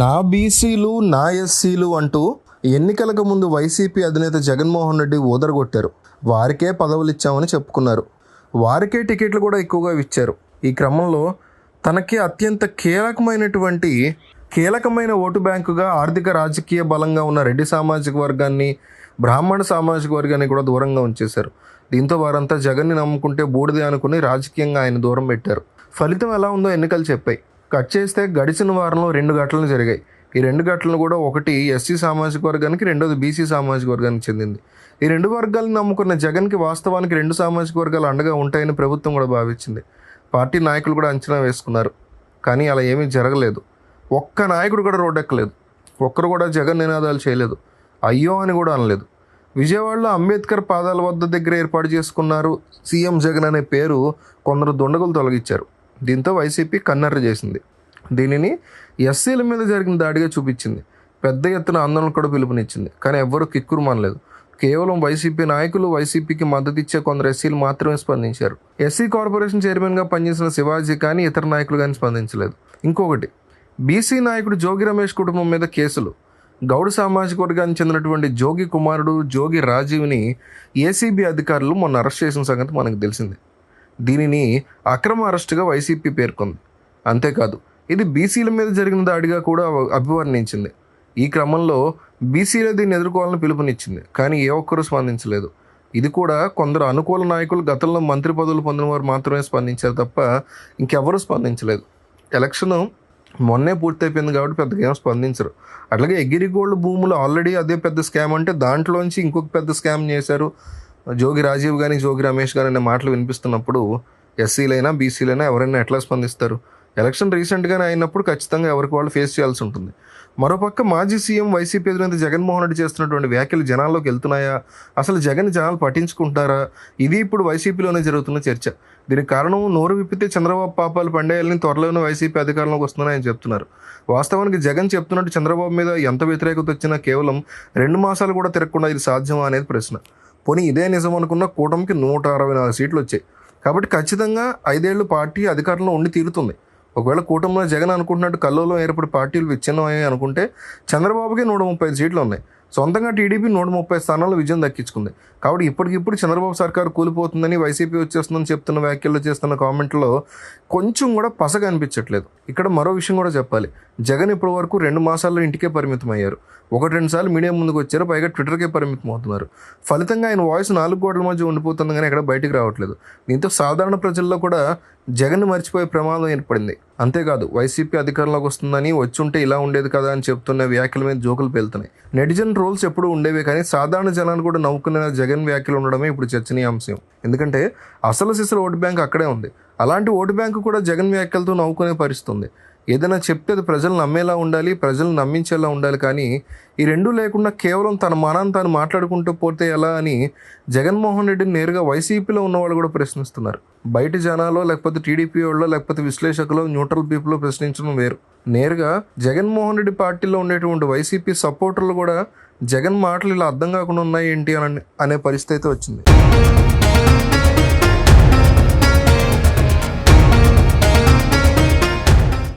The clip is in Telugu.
నా బీసీలు నా ఎస్సీలు అంటూ ఎన్నికలకు ముందు వైసీపీ అధినేత జగన్మోహన్ రెడ్డి ఓదరగొట్టారు వారికే పదవులు ఇచ్చామని చెప్పుకున్నారు. వారికే టికెట్లు కూడా ఎక్కువగా ఇచ్చారు. ఈ క్రమంలో తనకి అత్యంత కీలకమైనటువంటి కీలకమైన ఓటు బ్యాంకుగా ఆర్థిక రాజకీయ బలంగా ఉన్న రెడ్డి సామాజిక వర్గాన్ని బ్రాహ్మణ సామాజిక వర్గాన్ని కూడా దూరంగా ఉంచేశారు. దీంతో వారంతా జగన్ని నమ్ముకుంటే బూడిదే అనుకుని రాజకీయంగా ఆయన దూరం పెట్టారు. ఫలితం ఎలా ఉందో ఎన్నికలు చెప్పాయి. కట్ చేస్తే గడిచిన వారంలో రెండు ఘటనలు జరిగాయి. ఈ రెండు ఘటనలు కూడా ఒకటి ఎస్సీ సామాజిక వర్గానికి రెండోది బీసీ సామాజిక వర్గానికి చెందింది. ఈ రెండు వర్గాలను నమ్ముకున్న జగన్కి వాస్తవానికి రెండు సామాజిక వర్గాలు అండగా ఉంటాయని ప్రభుత్వం కూడా భావించింది. పార్టీ నాయకులు కూడా అంచనా వేసుకున్నారు. కానీ అలా ఏమీ జరగలేదు. ఒక్క నాయకుడు కూడా రోడ్డెక్కలేదు. ఒక్కరు కూడా జగన్ నినాదాలు చేయలేదు. అయ్యో అని కూడా అనలేదు. విజయవాడలో అంబేద్కర్ పాదాల వద్ద దగ్గర ఏర్పాటు చేసుకున్నారు సీఎం జగన్ అనే పేరు కొందరు దుండగులు తొలగించారు. దీంతో వైసీపీ కన్నెర్ర చేసింది. దీనిని ఎస్సీల మీద జరిగిన దాడిగా చూపించింది. పెద్ద ఎత్తున ఆందోళన కూడా పిలుపునిచ్చింది. కానీ ఎవ్వరూ కిక్కురు మానలేదు. కేవలం వైసీపీ నాయకులు వైసీపీకి మద్దతు ఇచ్చే కొందరు ఎస్సీలు మాత్రమే స్పందించారు. ఎస్సీ కార్పొరేషన్ చైర్మన్గా పనిచేసిన శివాజీ కానీ ఇతర నాయకులు కానీ స్పందించలేదు. ఇంకొకటి బీసీ నాయకుడు జోగి రమేష్ కుటుంబం మీద కేసులు. గౌడ సామాజిక వర్గానికి చెందినటువంటి జోగి కుమారుడు జోగి రాజీవ్ని ఏసీబీ అధికారులు మొన్న అరెస్ట్ చేసిన సంగతి మనకు తెలిసింది. దీనిని అక్రమ అరెస్టుగా వైసీపీ పేర్కొంది. అంతేకాదు ఇది బీసీల మీద జరిగిన దాడిగా కూడా అభివర్ణించింది. ఈ క్రమంలో బీసీలే దీన్ని ఎదుర్కోవాలని పిలుపునిచ్చింది కానీ ఏ ఒక్కరూ స్పందించలేదు. ఇది కూడా కొందరు అనుకూల నాయకులు గతంలో మంత్రి పదవులు పొందిన వారు మాత్రమే స్పందించారు తప్ప ఇంకెవరూ స్పందించలేదు. ఎలక్షన్ మొన్నే పూర్తయిపోయింది కాబట్టి పెద్దగా ఏం స్పందించరు. అట్లాగే ఎగిరిగోల్డ్ భూములు ఆల్రెడీ అదే పెద్ద స్కామ్ అంటే దాంట్లోంచి ఇంకొక పెద్ద స్కామ్ చేశారు. జోగి రాజీవ్ కానీ జోగి రమేష్ కానీ అనే మాటలు వినిపిస్తున్నప్పుడు ఎస్సీలైనా బీసీలైనా ఎవరైనా ఎట్లా స్పందిస్తారు? ఎలక్షన్ రీసెంట్గానే అయినప్పుడు ఖచ్చితంగా ఎవరికి వాళ్ళు ఫేస్ చేయాల్సి ఉంటుంది. మరోపక్క మాజీ సీఎం వైసీపీ అధినేత జగన్మోహన్ రెడ్డి చేస్తున్నటువంటి వ్యాఖ్యలు జనాల్లోకి వెళ్తున్నాయా? అసలు జగన్ జనాలు పట్టించుకుంటారా ఇది ఇప్పుడు వైసీపీలోనే జరుగుతున్న చర్చ. దీనికి కారణం నోరు విప్పితే చంద్రబాబు పాపాలు పండేయాలని త్వరలోనే వైసీపీ అధికారంలోకి వస్తున్నాయని చెప్తున్నారు. వాస్తవానికి జగన్ చెప్తున్నట్టు చంద్రబాబు మీద ఎంత వ్యతిరేకత వచ్చినా కేవలం రెండు మాసాలు కూడా తిరగకుండా ఇది సాధ్యమా అనేది ప్రశ్న. పోనీ ఇదే నిజం అనుకున్న కూటమికి నూట అరవై నాలుగు సీట్లు వచ్చాయి. కాబట్టి ఖచ్చితంగా ఐదేళ్ళు పార్టీ అధికారంలో ఉండి తీరుతుంది. ఒకవేళ కూటమిలో జగన్ అనుకుంటున్నట్టు కల్లోలో ఏర్పడి పార్టీలు విచ్ఛిన్నమయ్యాయి అనుకుంటే చంద్రబాబుకి నూట ముప్పై ఐదు సీట్లు ఉన్నాయి. సొంతంగా టీడీపీ నూట ముప్పై స్థానాల్లో విజయం దక్కించుకుంది. కాబట్టి ఇప్పటికిప్పుడు చంద్రబాబు సర్కార్ కూలిపోతుందని వైసీపీ వచ్చేస్తుందని చెప్తున్న వ్యాఖ్యలు చేస్తున్న కామెంట్లో కొంచెం కూడా పసగా అనిపించట్లేదు ఇక్కడ మరో విషయం కూడా చెప్పాలి. జగన్ ఇప్పటి వరకు రెండు మాసాల్లో ఇంటికే పరిమితం అయ్యారు ఒకటి రెండు సార్లు మీడియా ముందుకు వచ్చారు పైగా ట్విట్టర్కే పరిమితం అవుతున్నారు ఫలితంగా ఆయన వాయిస్ నాలుగు గోడల మధ్య ఉండిపోతుంది కానీ ఇక్కడ బయటికి రావట్లేదు. దీంతో సాధారణ ప్రజల్లో కూడా జగన్ మర్చిపోయే ప్రమాదం ఏర్పడింది. అంతేకాదు వైసీపీ అధికారంలోకి వస్తుందని వచ్చుంటే ఇలా ఉండేది కదా అని చెప్తున్న వ్యాఖ్యల మీద జోకులు పేలుతున్నాయి. నెటిజన్ రోల్స్ ఎప్పుడు ఉండేవే కానీ సాధారణ జనాన్ని కూడా నవ్వుకునే జగన్ వ్యాఖ్యలు ఉండడమే ఇప్పుడు చర్చనీయాంశం. ఎందుకంటే అసలు సిసలు ఓటు బ్యాంక్ అక్కడే ఉంది. అలాంటి ఓటు బ్యాంకు కూడా జగన్ వ్యాఖ్యలతో నవ్వుకునే పరిస్థితి ఉంది. ఏదైనా చెప్తే అది ప్రజలు నమ్మేలా ఉండాలి ప్రజలు నమ్మించేలా ఉండాలి కానీ ఈ రెండూ లేకుండా కేవలం తన మానాన్ని తాను మాట్లాడుకుంటూ పోతే ఎలా అని జగన్మోహన్ రెడ్డిని నేరుగా వైసీపీలో ఉన్నవాళ్ళు కూడా ప్రశ్నిస్తున్నారు. బయట జనాలో లేకపోతే టీడీపీ వాళ్ళు లేకపోతే విశ్లేషకులు న్యూట్రల్ పీపుల్ ప్రశ్నించడం వేరు. నేరుగా జగన్మోహన్ రెడ్డి పార్టీలో ఉండేటువంటి వైసీపీ సపోర్టర్లు కూడా జగన్ మాటలు ఇలా అర్థం కాకుండా ఉన్నాయి ఏంటి అని అనే పరిస్థితి అయితే వచ్చింది.